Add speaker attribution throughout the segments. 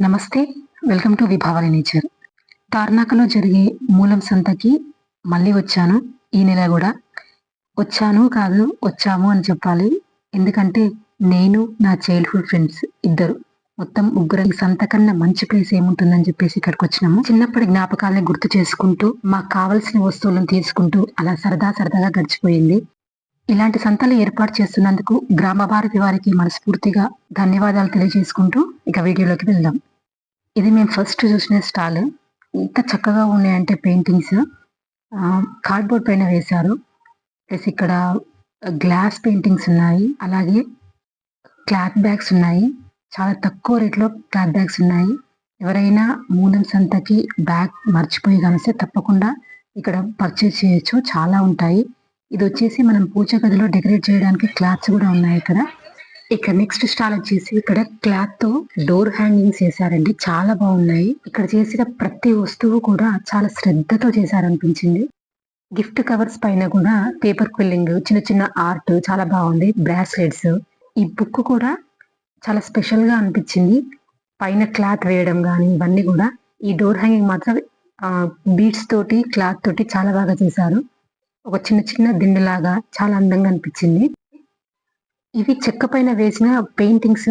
Speaker 1: నమస్తే welcome to Vibhavari nature. తార్నాకలో జరిగే మూలం సంతకి మళ్ళీ వచ్చాను. ఈ నెల కూడా వచ్చాను కాదు వచ్చాము అని చెప్పాలి. ఎందుకంటే నేను నా చైల్డ్హుడ్ ఫ్రెండ్స్ ఇద్దరు. మొత్తం ముగ్గురు ఈ సంత కన్నా మంచి ప్లేస్ ఏముంటుందని చెప్పేసి ఇక్కడికి వచ్చినాము. చిన్నప్పటి జ్ఞాపకాలని గుర్తు చేసుకుంటూ మాకు కావలసిన వస్తువులను తీసుకుంటూ అలా సరదా సరదాగా గడిచిపోయింది. ఇలాంటి సంతలు ఏర్పాటు చేస్తున్నందుకు గ్రామ భారతి వారికి మనస్ఫూర్తిగా ధన్యవాదాలు తెలియజేసుకుంటూ ఇక వీడియోలోకి వెళ్దాం. ఇది మేము ఫస్ట్ చూసిన స్టాల్ ఎంత చక్కగా ఉన్నాయంటే పెయింటింగ్స్ కార్డ్బోర్డ్ పైన వేశారు. ప్లస్ ఇక్కడ గ్లాస్ పెయింటింగ్స్ ఉన్నాయి. అలాగే క్లాత్ బ్యాగ్స్ ఉన్నాయి. చాలా తక్కువ రేట్లో క్లాత్ బ్యాగ్స్ ఉన్నాయి. ఎవరైనా మూలం సంతకి బ్యాగ్ మర్చిపోయి కనిస్తే తప్పకుండా ఇక్కడ పర్చేస్ చేయొచ్చు. చాలా ఉంటాయి. ఇది వచ్చేసి మనం పూజ గదిలో డెకరేట్ చేయడానికి క్లాత్స్ కూడా ఉన్నాయి ఇక్కడ. ఇక్కడ నెక్స్ట్ స్టాల్ వచ్చేసి ఇక్కడ క్లాత్తో డోర్ హ్యాంగింగ్స్ చేశారండి. చాలా బాగున్నాయి. ఇక్కడ చేసిన ప్రతి వస్తువు కూడా చాలా శ్రద్ధతో చేశారనిపించింది. గిఫ్ట్ కవర్స్ పైన కూడా పేపర్ క్విల్లింగ్ చిన్న చిన్న ఆర్ట్ చాలా బాగుంది. బ్రాస్లెట్స్ ఈ బుక్ కూడా చాలా స్పెషల్గా అనిపించింది. పైన క్లాత్ వేయడం కానీ ఇవన్నీ కూడా ఈ డోర్ హ్యాంగింగ్ మాత్రం బీడ్స్ తోటి క్లాత్ తోటి చాలా బాగా చేశారు. ఒక చిన్న చిన్న దిండులాగా చాలా అందంగా అనిపించింది. ఇవి చెక్క పైన వేసిన పెయింటింగ్స్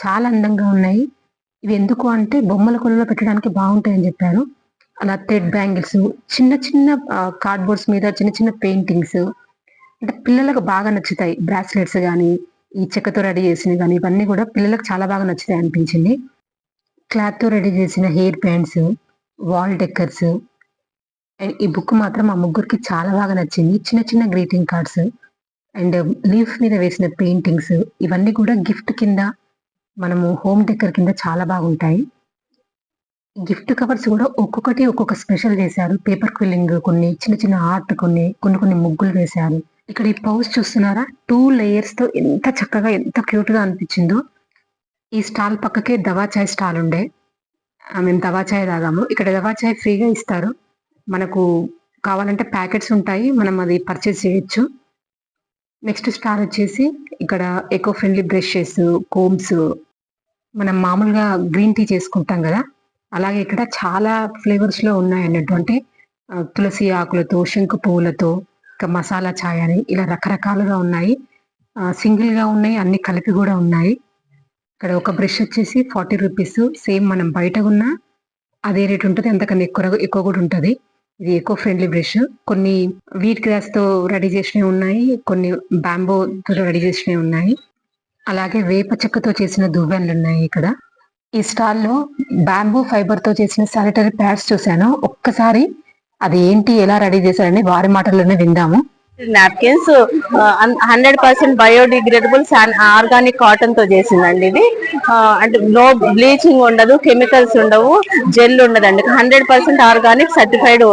Speaker 1: చాలా అందంగా ఉన్నాయి. ఇవి ఎందుకు అంటే బొమ్మల కొలలో పెట్టడానికి బాగుంటాయని చెప్పారు అలా థ్రెడ్ బ్యాంగిల్స్ చిన్న చిన్న కార్డ్బోర్డ్స్ మీద చిన్న చిన్న పెయింటింగ్స్ అంటే పిల్లలకు బాగా నచ్చుతాయి. బ్రాస్లెట్స్ కానీ ఈ చెక్కతో రెడీ చేసినవి కానీ ఇవన్నీ కూడా పిల్లలకు చాలా బాగా నచ్చుతాయి అనిపించింది. క్లాత్తో రెడీ చేసిన hair bands wall decors and ఈ బుక్ మాత్రం మా ముగ్గురికి చాలా బాగా నచ్చింది. చిన్న చిన్న గ్రీటింగ్ కార్డ్స్ అండ్ లీఫ్ మీద వేసిన పెయింటింగ్స్ ఇవన్నీ కూడా గిఫ్ట్ కింద మనము హోమ్ డెకర్ కింద చాలా బాగుంటాయి. గిఫ్ట్ కవర్స్ కూడా ఒక్కొక్కటి ఒక్కొక్క స్పెషల్ చేశారు పేపర్ క్విల్లింగ్ కొన్ని చిన్న చిన్న ఆర్ట్ కొన్ని కొన్ని కొన్ని ముగ్గులు వేశారు. ఇక్కడ ఈ పౌచ్ చూస్తున్నారా? టూ లేయర్స్తో ఎంత చక్కగా ఎంత క్యూట్గా అనిపించిందో. ఈ స్టాల్ పక్కకే దవా చాయ్ స్టాల్ ఉండే. మేము దవా చాయ్ తాగాము. ఇక్కడ దవా చాయ్ ఫ్రీగా ఇస్తారు. మనకు కావాలంటే ప్యాకెట్స్ ఉంటాయి. మనం అది పర్చేస్ చేయొచ్చు. నెక్స్ట్ స్టార్ వచ్చేసి ఇక్కడ ఎకో ఫ్రెండ్లీ బ్రషెస్ కోమ్స్ మనం మామూలుగా గ్రీన్ టీ చేసుకుంటాం కదా. అలాగే ఇక్కడ చాలా ఫ్లేవర్స్లో ఉన్నాయి అన్నట్టు అంటే తులసి ఆకులతో శంకు పువ్వులతో ఇంకా మసాలా ఛాయ్ అని ఇలా రకరకాలుగా ఉన్నాయి. సింగిల్గా ఉన్నాయి అన్ని కలిపి కూడా ఉన్నాయి. ఇక్కడ ఒక బ్రష్ వచ్చేసి ఫార్టీ రూపీస్ సేమ్ మనం బయట ఉన్న అదే రేట్ ఉంటుంది అంతకన్నా ఎక్కువ ఎక్కువ కూడా ఉంటుంది. ఇది ఎకో ఫ్రెండ్లీ బ్రష్ కొన్ని వీట్ గ్రాస్తో రెడీ చేసినవి ఉన్నాయి కొన్ని బ్యాంబో తో రెడీ చేసినవి ఉన్నాయి. అలాగే వేప చెక్కతో చేసిన దువ్వెనలు ఉన్నాయి ఇక్కడ. ఈ స్టాల్లో బ్యాంబూ ఫైబర్తో చేసిన శానిటరీ ప్యాడ్స్ చూశాను. ఒక్కసారి అది ఏంటి ఎలా రెడీ చేశారని వారి మాటల్లోనే విందాము.
Speaker 2: Napkins hundred percent biodegradable organic కాటన్తో చేసిందండి ఇది. Uh, అంటే నో బ్లీచింగ్ ఉండదు కెమికల్స్ ఉండవు జెల్ ఉండదండి. Hundred percent organic certified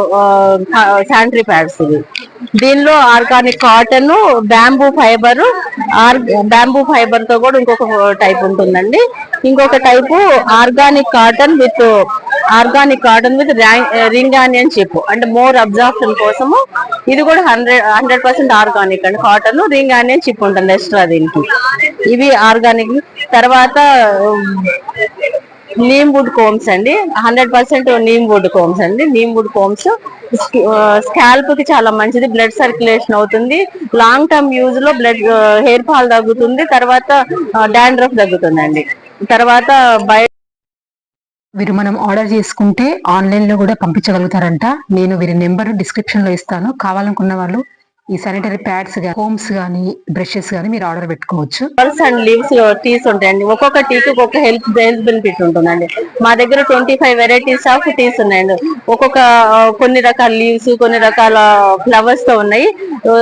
Speaker 2: sanitary pads ఇది. దీనిలో organic cotton bamboo fibre or bamboo ఫైబర్తో కూడా ఇంకొక టైప్ ఉంటుందండి. ఇంకొక type organic cotton with organic cotton with ring anion chip. అంటే మోర్ అబ్జార్ప్షన్ కోసము ఇది కూడా హండ్రెడ్ హండ్రెడ్ పర్సెంట్ ఆర్గానిక్ అండి కాటన్. రింగ్ ఆనియన్ చిప్ ఉంటుంది ఎక్స్ట్రా దీనికి. ఇవి ఆర్గానిక్. తర్వాత నీమ్ వుడ్ కోమ్స్ అండి. Hundred percent neem wood combs అండి. నీమ్ వుడ్ కోమ్స్ స్కాల్ప్కి చాలా మంచిది. బ్లడ్ సర్క్యులేషన్ అవుతుంది. లాంగ్ టర్మ్ యూజ్లో బ్లడ్ హెయిర్ ఫాల్ తగ్గుతుంది. తర్వాత డాండ్రఫ్ తగ్గుతుందండి. తర్వాత బయట
Speaker 1: వీరు మనం ఆర్డర్ చేసుకుంటే ఆన్లైన్లో కూడా పంపించగలుగుతారంట. నేను వీరి నెంబర్ డిస్క్రిప్షన్లో ఇస్తాను. కావాలనుకున్న వాళ్ళు ఈ శానిటరీ ప్యాడ్స్ హోమ్స్ గానీ బ్రషెస్ గానీ మీరు ఆర్డర్ పెట్టుకోవచ్చు.
Speaker 2: పర్స్ అండ్ లీవ్స్ టీస్ ఉంటాయండి. ఒక్కొక్క టీకి ఒక్కొక్క హెల్త్ హెల్త్ బెనిఫిట్ ఉంటుందండి. మా దగ్గర twenty five varieties of teas ఉన్నాయండి. ఒక్కొక్క కొన్ని రకాల లీవ్స్ కొన్ని రకాల ఫ్లవర్స్తో ఉన్నాయి.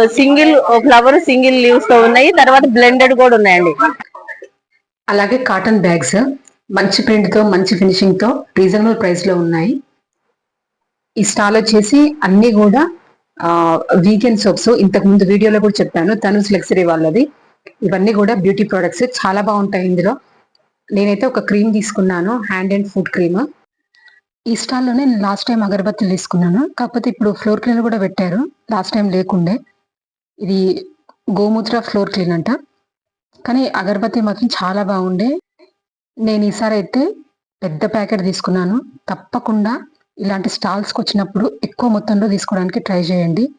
Speaker 2: సింగిల్ ఫ్లవర్ సింగిల్ లీవ్స్తో ఉన్నాయి. తర్వాత బ్లెండెడ్ కూడా ఉన్నాయండి.
Speaker 1: అలాగే కాటన్ బ్యాగ్స్ మంచి ప్రింట్తో మంచి ఫినిషింగ్తో రీజనబుల్ ప్రైస్లో ఉన్నాయి. ఈ స్టాల్ వచ్చేసి అన్నీ కూడా వీకెండ్ సోప్స్ ఇంతకు ముందు వీడియోలో కూడా చెప్పాను తను లెక్సరీ వాళ్ళది. ఇవన్నీ కూడా బ్యూటీ ప్రొడక్ట్స్ చాలా బాగుంటాయి ఇందులో. నేనైతే ఒక క్రీమ్ తీసుకున్నాను హ్యాండ్ అండ్ ఫుడ్ క్రీమ్ ఈ స్టాల్లోనే నేను లాస్ట్ టైం అగరబత్తులు తీసుకున్నాను. కాకపోతే ఇప్పుడు ఫ్లోర్ క్లీనర్ కూడా పెట్టారు. లాస్ట్ టైం లేకుండే. ఇది గోమూత్ర ఫ్లోర్ క్లీన్ అంట. కానీ అగరబత్తి మాత్రం చాలా బాగుండే. నేను ఈసారి అయితే పెద్ద ప్యాకెట్ తీసుకున్నాను. తప్పకుండా ఇలాంటి స్టాల్స్కి వచ్చినప్పుడు ఎక్కువ మొత్తంలో తీసుకోవడానికి ట్రై చేయండి.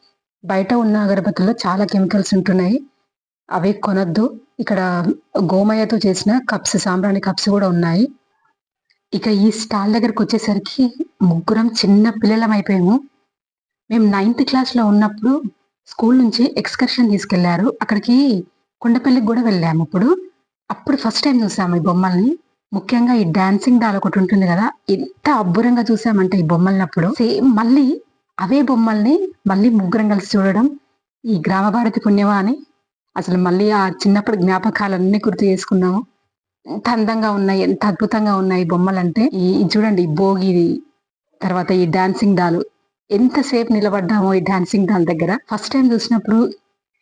Speaker 1: బయట ఉన్న అగరబత్తుల్లో చాలా కెమికల్స్ ఉంటున్నాయి. అవి కొనద్దు. ఇక్కడ గోమయతో చేసిన కప్స్ సాంబ్రాణి కప్స్ కూడా ఉన్నాయి. ఇక ఈ స్టాల్ దగ్గరకు వచ్చేసరికి ముగ్గురం చిన్న పిల్లలం అయిపోయాము. మేము నైన్త్ క్లాస్లో ఉన్నప్పుడు స్కూల్ నుంచి ఎక్స్కర్షన్ తీసుకెళ్ళారు. అక్కడికి కొండపల్లికి కూడా వెళ్ళాము. అప్పుడు అప్పుడు ఫస్ట్ టైం చూసాము ఈ బొమ్మల్ని. ముఖ్యంగా ఈ డాన్సింగ్ డాల్ ఒకటి ఉంటుంది కదా ఎంత అబ్బురంగా చూసామంటే ఈ బొమ్మల్ని అప్పుడు సేమ్ మళ్ళీ అవే బొమ్మల్ని మళ్ళీ ముగ్గురం కలిసి చూడడం ఈ గ్రామ భారతి పుణ్యమా అని. అసలు మళ్ళీ ఆ చిన్నప్పుడు జ్ఞాపకాలన్నీ గుర్తు చేసుకున్నాము. ఎంత అందంగా ఉన్నాయి ఎంత అద్భుతంగా ఉన్నాయి బొమ్మలు అంటే ఈ చూడండి ఈ భోగి తర్వాత ఈ డాన్సింగ్ డాలు ఎంతసేపు నిలబడ్డామో ఈ డాన్సింగ్ డాల్ దగ్గర. ఫస్ట్ టైం చూసినప్పుడు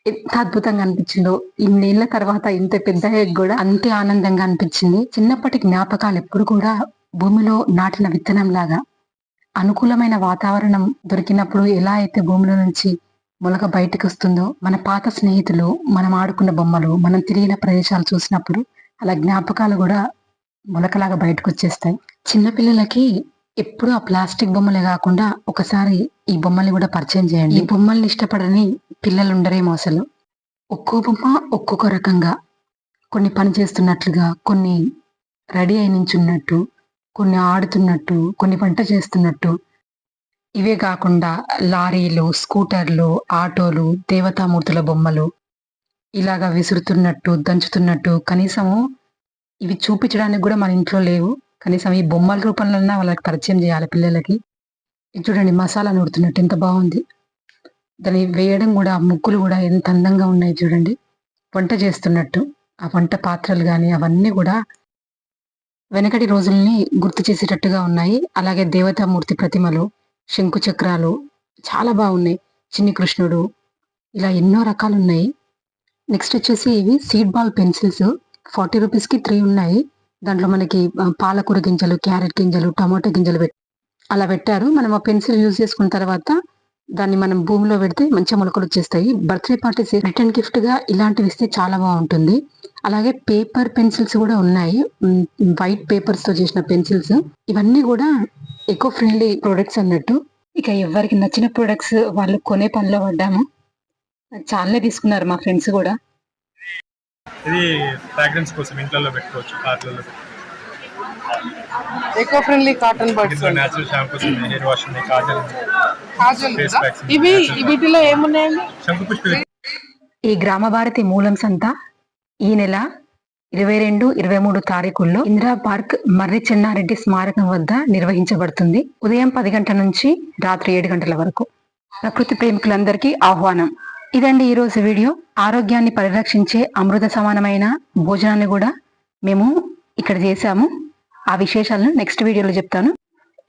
Speaker 1: ఎంత అద్భుతంగా అనిపించిందో. ఇన్నేళ్ళ తర్వాత ఇంత పెద్ద కూడా అంతే ఆనందంగా అనిపించింది. చిన్నప్పటి జ్ఞాపకాలు ఎప్పుడు కూడా భూమిలో నాటిన విత్తనం లాగా అనుకూలమైన వాతావరణం దొరికినప్పుడు ఎలా అయితే భూమిలో నుంచి మొలక బయటకు వస్తుందో మన పాత స్నేహితులు మనం ఆడుకున్న బొమ్మలు మనం తిరిగిన ప్రదేశాలు చూసినప్పుడు అలా జ్ఞాపకాలు కూడా మొలకలాగా బయటకు వచ్చేస్తాయి. చిన్నపిల్లలకి ఎప్పుడు ఆ ప్లాస్టిక్ బొమ్మలే కాకుండా ఒకసారి ఈ బొమ్మల్ని కూడా పరిచయం చేయండి. ఈ బొమ్మల్ని ఇష్టపడని పిల్లలు ఉండరేమో అసలు. ఒక్కో బొమ్మ ఒక్కొక్క రకంగా కొన్ని పని చేస్తున్నట్లుగా కొన్ని రెడీ అయి నించున్నట్టు కొన్ని ఆడుతున్నట్టు కొన్ని వంట చేస్తున్నట్టు. ఇవే కాకుండా లారీలు స్కూటర్లు ఆటోలు దేవతామూర్తుల బొమ్మలు ఇలాగా విసురుతున్నట్టు దంచుతున్నట్టు కనీసము ఇవి చూపించడానికి కూడా మన ఇంట్లో లేవు. కనీసం ఈ బొమ్మల రూపంలో వాళ్ళకి పరిచయం చేయాలి పిల్లలకి. ఇది చూడండి మసాలా నూడుతున్నట్టు ఎంత బాగుంది. దాన్ని వేయడం కూడా ముక్కులు ముగ్గులు కూడా ఎంత అందంగా ఉన్నాయి చూడండి. వంట చేస్తున్నట్టు ఆ వంట పాత్రలు కానీ అవన్నీ కూడా వెనకటి రోజుల్ని గుర్తు చేసేటట్టుగా ఉన్నాయి. అలాగే దేవతామూర్తి ప్రతిమలు శంకు చక్రాలు చాలా బాగున్నాయి. చిన్ని కృష్ణుడు ఇలా ఎన్నో రకాలు ఉన్నాయి నెక్స్ట్ వచ్చేసి ఇవి సీడ్ బాల్ పెన్సిల్స్. ఫార్టీ రూపీస్కి త్రీ ఉన్నాయి. దాంట్లో మనకి పాలకూర గింజలు క్యారెట్ గింజలు టమాటో గింజలు పెట్టి అలా పెట్టారు. మనం ఆ పెన్సిల్ యూజ్ చేసుకున్న తర్వాత దాన్ని మనం భూమిలో పెడితే మంచిగా మొలకలు వచ్చేస్తాయి. బర్త్డే పార్టీస్ రిటర్న్ గిఫ్ట్గా ఇలాంటివి ఇస్తే చాలా బాగుంటుంది. అలాగే పేపర్ పెన్సిల్స్ కూడా ఉన్నాయి. వైట్ పేపర్స్తో చేసిన పెన్సిల్స్. ఇవన్నీ కూడా ఎకో ఫ్రెండ్లీ ప్రొడక్ట్స్ అన్నట్టు. ఇక ఎవరికి నచ్చిన ప్రొడక్ట్స్ వాళ్ళు కొనే పనిలో పడ్డాము. చాలా తీసుకున్నారు మా ఫ్రెండ్స్ కూడా.
Speaker 3: ఇది ఫ్రాగ్రెన్స్ కోసం ఇంట్లో పెట్టుకోవచ్చు కార్లలో
Speaker 4: ఎకో ఫ్రెండ్లీ కాటన్ బడ్స్
Speaker 3: ఇందులో న్యాచురల్ షాంపూస్ హెయిర్ వాష్ ఉన్నాయి కాజల్.
Speaker 4: కాజల్ ఇవి. వీటిలో ఏమున్నాయండి?
Speaker 3: శంకు పుష్ప
Speaker 1: ఈ గ్రామ భారతి మూలం సంత ఈ నెల ఇరవై రెండు ఇరవై మూడు తారీఖుల్లో ఇందిరా పార్క్ మర్రి చెన్నారెడ్డి స్మారకం వద్ద నిర్వహించబడుతుంది. ఉదయం పది గంటల నుంచి రాత్రి ఏడు గంటల వరకు. ప్రకృతి ప్రేమికులందరికీ ఆహ్వానం. ఇదండి ఈరోజు వీడియో. ఆరోగ్యాన్ని పరిరక్షించే అమృత సమానమైన భోజనాన్ని కూడా మేము ఇక్కడ చేశాము. ఆ విశేషాలను నెక్స్ట్ వీడియోలో చెప్తాను.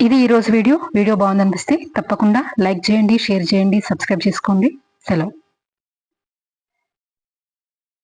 Speaker 1: ఇది ఈరోజు వీడియో. వీడియో బాగుందనిపిస్తే తప్పకుండా లైక్ చేయండి షేర్ చేయండి సబ్స్క్రైబ్ చేసుకోండి. సెలవు.